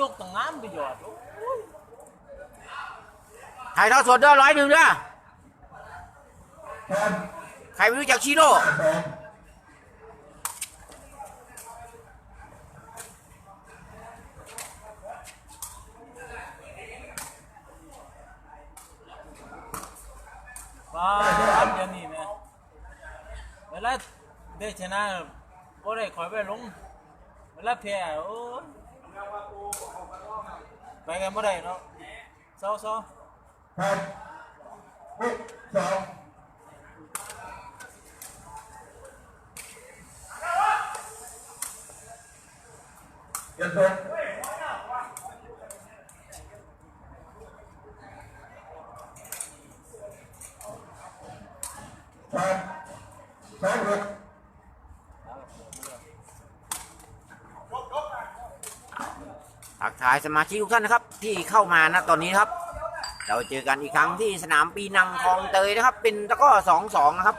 ยกตั้งน้ำไปหยอดโอ้ยถ่ายทอดสดเด้อร้อยหนึ่งเด้อพร้อมใครไม่รู้จักชิโร่สองฟ้าดเดี๋ยวนี้แม่เวลาได้ชนะบ่ได้คอยไปลงเวลาแพ้โอ้ ยไปกันบ่ได้เนาะเศายสองหกทักทายสมาชิกทุกท่านนะครับ ที่เข้ามาณตอนนี้ครับ เราเจอกันอีกครั้งที่สนามปีนังคลองเตยนะครับ เป็นตะก้อสองสองนะครับ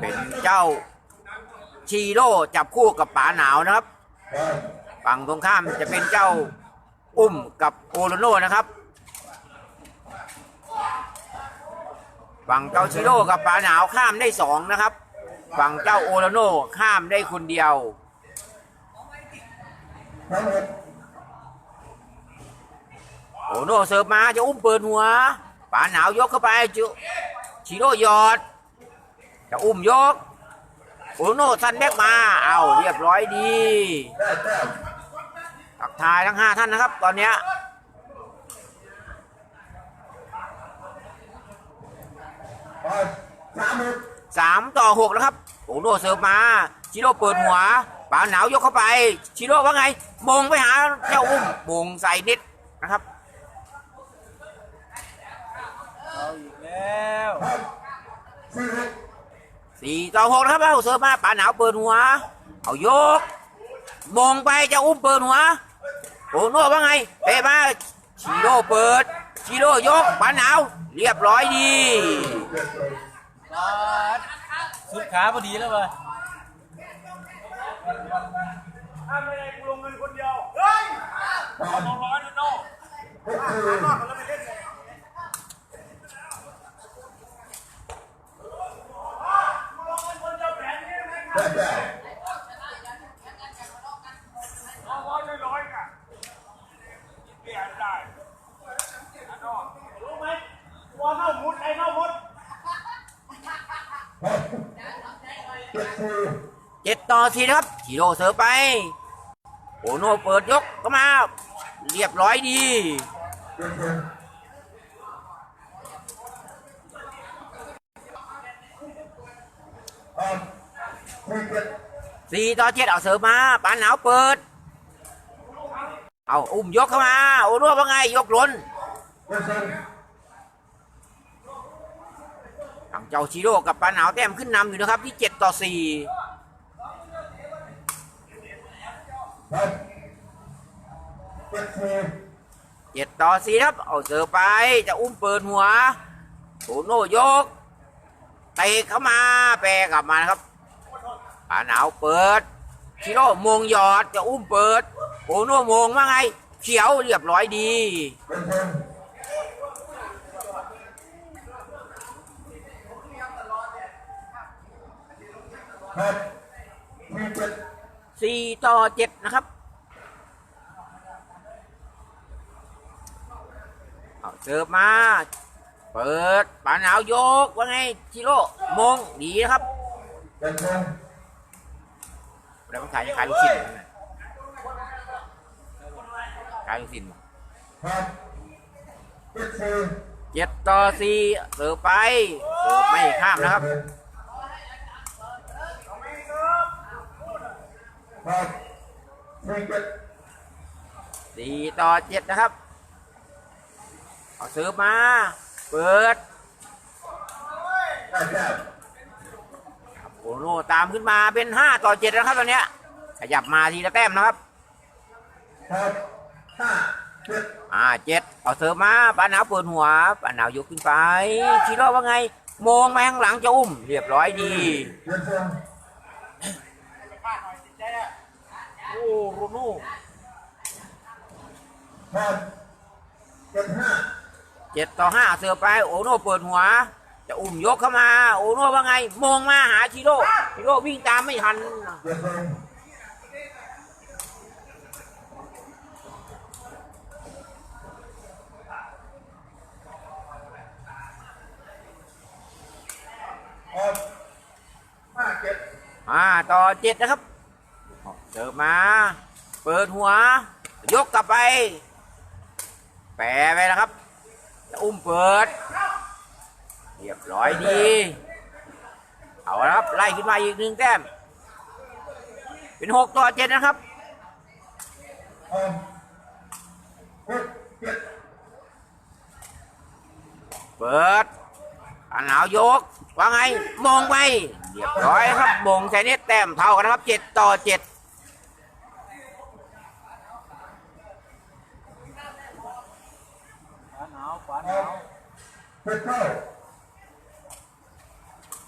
เป็นเจ้าชีโร่จับคู่กับป๋าหนาวนะครับ ฝั่งตรงข้ามจะเป็นเจ้าอุ้มกับโอโลโน่นะครับ ฝั่งเจ้าชิโร่กับป๋าหนาวข้ามได้สองนะครับ ฝั่งเจ้าโอโลโน่ข้ามได้คนเดียว พร้อมหกโอโน่เสิร์ฟมาจะอุ้มเปิดหัวป๋าหนาวยกเข้าไปจุชิโร่หยอด จะอุ้มยกโอโน่สันแบกมา เอาเรียบร้อยดีได้แต้มทักทายทั้งห้าท่านนะครับ ตอนเนี้ยไปสามหกสามต่อหกนะครับ โอโน่เสิร์ฟมาชิโร่เปิดหัว ป๋าหนาวยกเข้าไป ชิโร่ว่าไงมงไปหาเจ้าอุ้มมงใส่นิดนะครับเอาอีกแล้วสี่ต่อหกนะครับเอาเสิร์ฟมาป๋าหนาวเปิดหัวเอายกมงไปเจะอุ้มเปิดหัวโอโน่ว่าไงเตะมาชิโร่เปิดชิโร่ยกป๋าหนาวเรียบร้อยดีสุดขาพอดีแล้วเว้ย ถ้าไม่ได้กูลงเงินคนเดียว เฮ้ยพร้อมสองร้อยนะโน่หกสี่นอกกันแล้วไปเล่นไงกูลงเงินคนเดียวแผนนี้ไหมได้แต้มสองร้อยร้อยกันเปลี่ยนได้นะโน่รู้ไหมตัวเข้ามุดไอ้เข้ามุดพร้อม เจ็ดต่อสี่นะครับชิโร่เสิร์ฟไปโอโน่เปิดยกเข้ามา เรียบร้อยดีสี่ต่อเจ็ดเอาเสิร์ฟมาปานหนาวเปิด เอาอุ้มยกเข้ามา โอโน่ว่าไง ยกล้นทางเจ้าชิโร่กับปานหนาวแต้มขึ้นนำอยู่นะครับ ที่เจ็ดต่อสี่ พร้อม เจ็ดสี่เจ็ดต่อสี่ครับ เอาเสิร์ฟไป จะอุ้มเปิดหัวโอโน่ยกเตะเข้ามา แปรกลับมาครับปาหนาวเปิด ชิโร่มงหยอด จะอุ้มเปิดโอโนมงว่าไง เขียวเรียบร้อยดีครับ สี่ต่อเจ็ดนะครับเอาเสิร์ฟมา เปิดปาหนาวยกว่าไงชิโร่มงดีนะครับเจ็ดสองแล้วมันขายขายลูกชิ้นนั่นน่ะขายลูกชิ้นครับเจ็ดสี่เจ็ดต่อสี่เสิร์ฟไป เสิร์ฟไม่ข้ามนะครับ ครับ สี่เจ็ดสี่ต่อเจ็ดนะครับ เอาเสิร์ฟมา เปิดได้แต้มโอโน่ตามขึ้นมาเป็นห้าต่อเจ็ดนะครับตอนเนี้ยขยับมาทีละแต้มนะครับครับห้าเจ็ดอ่าเจ็ดเอาเสิร์ฟมาปาหนาวเปิดหัวปาหนาวยกขึ้นไปชิโร่ว่าไง มองไปข้างหลังจะอุ้ม เรียบร้อยดี เจ็ดสอง โอ้โรโน่ผ่านเจ็ดห้าเจ็ดต่อห้าเสือไปโอโน่เปิดหัว จะอุ้มยกเข้ามา โอโน่ว่าไงมองมาหาชิโร่ชิโร่วิ่งตามไม่ทันเจ็ดลงออกห้าเจ็ดอ่าต่อเจ็ดนะครับ เสิร์ฟมา เปิดหัว ยกกลับไป แปรไปนะครับ จะอุ้มเปิด เรียบร้อยดี เอาละครับ ไล่ขึ้นมาอีกหนึ่งแต้ม เป็นหกต่อเจ็ดนะครับเจ็ดเปิดอันหนาวยก ว่าไง มองไป เรียบร้อยครับมงใช้เน็ตแต้มเท่ากันนะครับเจ็ดต่อเจ็ด ขวาหนาวขวาห อ นา อก ว เจ็ดเก้า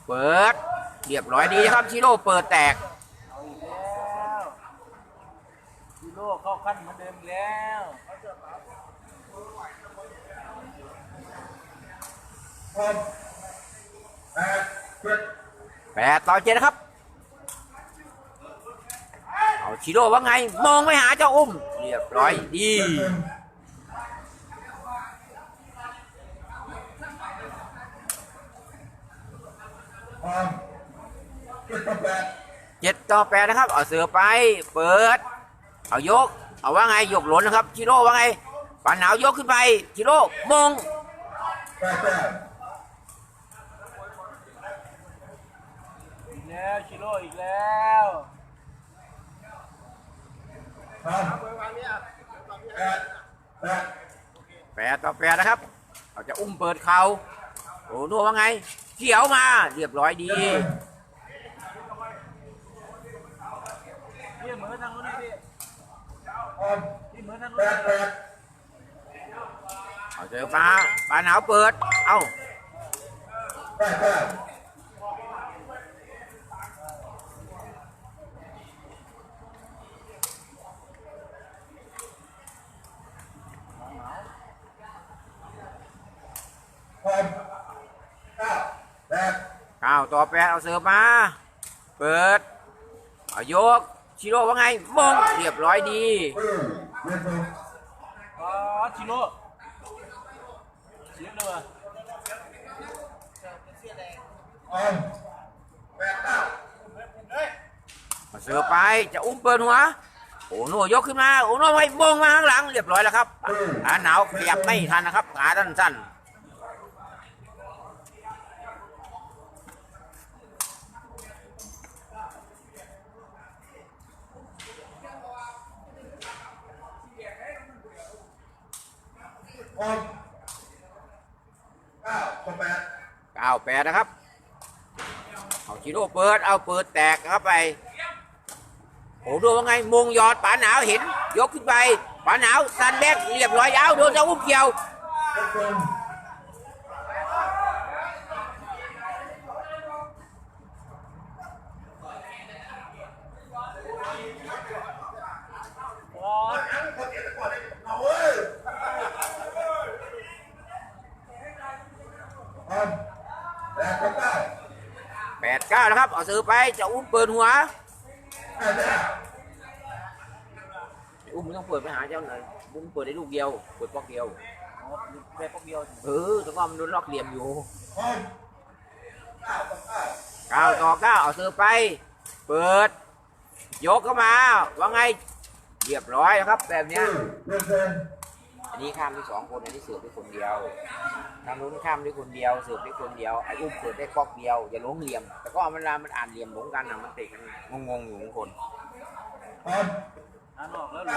เปิด เรียบร้อยดีนะครับชิโร่เปิดแตกเอาอีกแล้วฮีโร่เข้าขั้นเหมือนเดิมอีกแล้วออกแปดเจ็ดแปดต่อเจ็ดนะครับ เอาชิโร่ว่าไง มองไม่หาเจ้าอุ้ม เรียบร้อยดี เจ็ดหนึ่งออกเจ็ดต่อแปด เจ็ด ต่อแปดนะครับ เอาเสือไปเปิด เอายก เอาว่าไงยกหล่นนะครับชิโร่ว่าไงปันหนาวยกขึ้นไปชิโร่มองแปดแต้มอีกแล้วชิโร่อีกแล้วสามแปดแปดแปดต่อแปดนะครับเอาจะอุ้มเปิดเขาโอ้โหว่าไงเขียวมา เรียบร้อยดี พี่เหมือนทางนู้นนี่พี่ ออก พี่ เอาเจอปลาปลาหนาวเปิด เอ้าแปดแต้มออกเก้าแปดเก้าต่อแปดเอาเสือมา เปิด เอายก ชิโร่ว่าไง มง เรียบร้อยดี เออเรียนรู้อ๋อชิโร่เสียเลยว่ะออกแปดเก้าเอาเสือไปจะอุ้มเปิดหัวโอ้โหยกขึ้นมา โอ้โหให้มองมาข้างหลังเรียบร้อยแล้วครับ ขาหนาวขยับไม่ทันนะครับ ขาสั้น ออกเก้าต่อแปดๆเก้าแปดนะครับ เอาชิโร่เปิด เอาเปิดแตกเข้าไป โอ้โหดูว่าไง มงหยอดป๋าหนาวเห็น ยกขึ้นไปป๋าหนาวสันแบกเรียบร้อยยาวโดนจะอุ้มเกี่ยว เจ็ดหนึ่ง อ๋อ เอาเว้ยออกแปดต่อเก้า แปดเก้านะ ครับเอาซื้อไปจะอุ้มเปิดหัวแปดแต้มอุ้มไม่ต้องเปิดไปหาเจ้าหน่อยอุ้มเปิดได้ลูกเดียวเปิดปอกเดียวแค่พวกเดียวเออแต่ว่ามันโดนล็อกเหลี่ยมอยู่ออกเก้าต่อเก้าเก้าต่อเก้าเอาซื้อไป เปิด ยกเข้ามาว่าไงเรียบร้อยนะครับแบบเอเนี้ย อเรียนเรียนอันนี้ข้ามได้สองคนอันนี้เสือบได้คนเดียวทางนู้นข้ามได้คนเดียวเสือบได้คนเดียวไอ้อุ้มเปิดได้ปอกเดียวอย่าหลงเหลี่ยม แต่ก็เวลามันอ่านเหลี่ยมหลงกันนะมันเตะกันงงๆอยู่บางคนออกอ่านออกแล้วเหร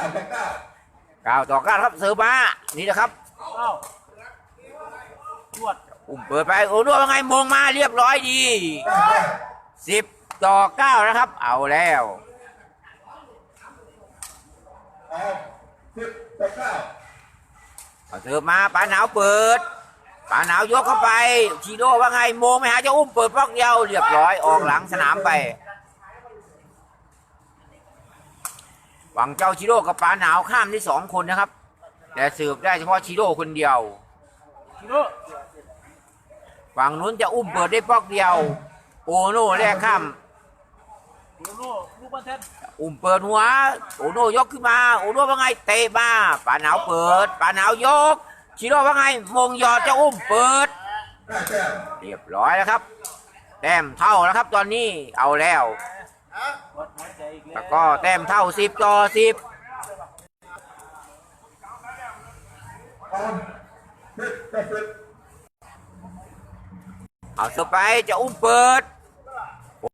เก้าอต่อเก้าเก้าต่อเก้าครับเสือมานี่นะครับเอ้าตรวจอุ้มเปิดไปโอ้โหว่าไงมองมาเรียบร้อยดีแปดแต้มสิบต่อเก้านะครับ เอาแล้วออกสิบต่อเก้า เอาเสิร์ฟมาปาหนาวเปิดปาหนาวยกเข้าไปชีโร่ว่าไงโมงไม่หาเจะอุ้มเปิดปอกเดียวเรียบร้อยออกหลังสนามไป หวังเจ้าชิโร่กับปาหนาวข้ามได้สองคนนะครับ แต่สืบได้เฉพาะชิโร่คนเดียวฝั่งนู้นจะอุ้มเปิดได้ปอกเดียว โอโน่แลกข้ามโอโน่ลูกบ้านแท้น อุ้มเปิดหัวโอโน่ยกขึ้นมาโอโน่ว่าไงเตะมาป่าหนาวเปิดป่าหนาวยกชิโร่ว่าไงมงยอดจะอุ้มเปิด เรียบร้อยแล้วครับ แต้มเท่าแล้วครับ ตอนนี้เอาแล้ว แล้วก็แต้มเท่าสิบต่อสิบออนสิบต่อสิบเอาสไปจะอุ้มเปิด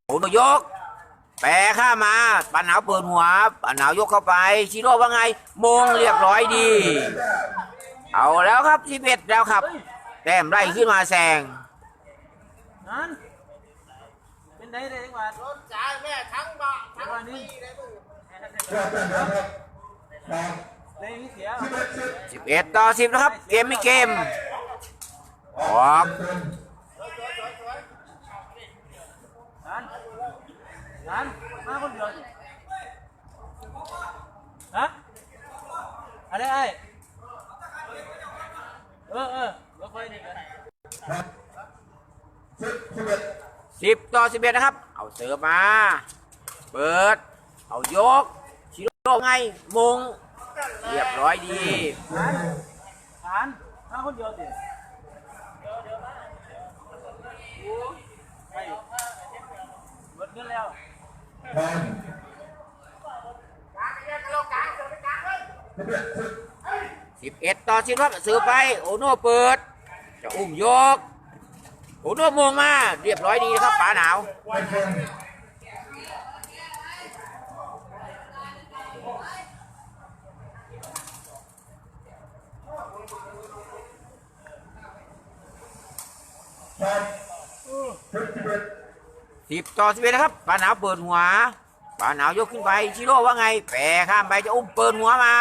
โอโนยก แปรข้ามมาป่าหนาวเปิดหัวป่าหนาวยกเข้าไปชิโร่ว่าไงมงเรียบร้อยดี เอาแล้วครับสิบเอ็ดแล้วครับ แต้มไล่ขึ้นมาแซงนั่นเป็นไงได้จังหวะรถจ่ายแม่ทั้งบะทั้งจังหวะนี้ปีเลยมึงรอบแต้มแล้วครับสามเลยไม่เสียสิบเอ็ดสิบสิบเอ็ดต่อสิบนะครับ เกมไม่เกมออก เต็ม นั่นนั่นมาคนเดียวสิฮะอะไรไอ้เออเอ อแล้วค่อยนี่กันครับสิบสิบเอ็ดสิบต่อสิบเอ็ดนะครับ เอาเสิร์ฟมา เปิด เอายก ชิโร่ไงมง เรียบร้อยดีฐานมาคนเดียวสิเดี๋ยวเดี๋ยวมาไปหมดเงินแล้ว ผ่านกลางเนี่ยกะโหลกกลางเสือไปกลางเลยสิบเอ็ดสิบสิบเอ็ดต่อสิบครับเสิร์ฟไป โอโน่เปิด จะอุ้มยก โอโน่มงมา เรียบร้อยดีนะครับป๋าหนาวไม่คงครับ สิบสิบเอ็ดสิบต่อสิบเอ็ดนะครับป๋าหนาวเปิดหัวป๋าหนาวยกขึ้นไปชิโร่ว่าไงแปรข้ามไปจะอุ้มเปิดหัวมา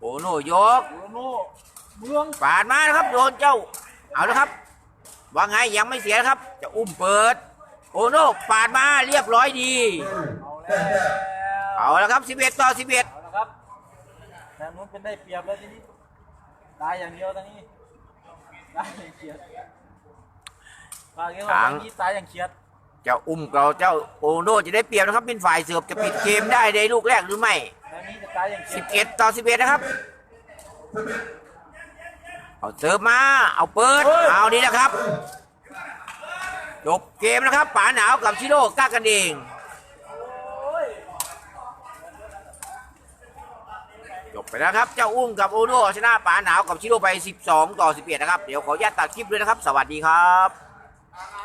โอโน่ยกโอโน่เมืองปาดมานะครับโดนเจ้าเอาแล้วครับว่าไงยังไม่เสียนะครับ จะอุ้มเปิด โอโน่ปาดมาเรียบร้อยดี เอาแล้วเอาแล้วครับ11ต่อ11เอาละครับทางนู้นเป็นได้เปรียบแล้วทีนี้ตายอย่างเดียวทางนี้ตายอย่างเขียดปากเงี้ยว่าทางทางนี้ตายอย่างเขียดเจ้าอุ้มเก่าเจ้าโอโน่จะได้เปรียบนะครับ เป็นฝ่ายเสิร์ฟจะปิดเกมได้ในลูกแรกหรือไม่ทางนี้จะตายอย่างเขียด11 ต่อ 11 นะครับ เอาเสิร์ฟมา เอาเปิด เอานี่นะครับ จบเกมนะครับป๋าหนาวกับชิโร่กล้ากันเองจบไปแล้วครับ เจ้าอุ้มกับโอโน่ชนะป๋าหนาวกับชิโร่ไป 12 ต่อ 11 นะครับ เดี๋ยวขออนุญาตตัดคลิปด้วยนะครับ สวัสดีครับ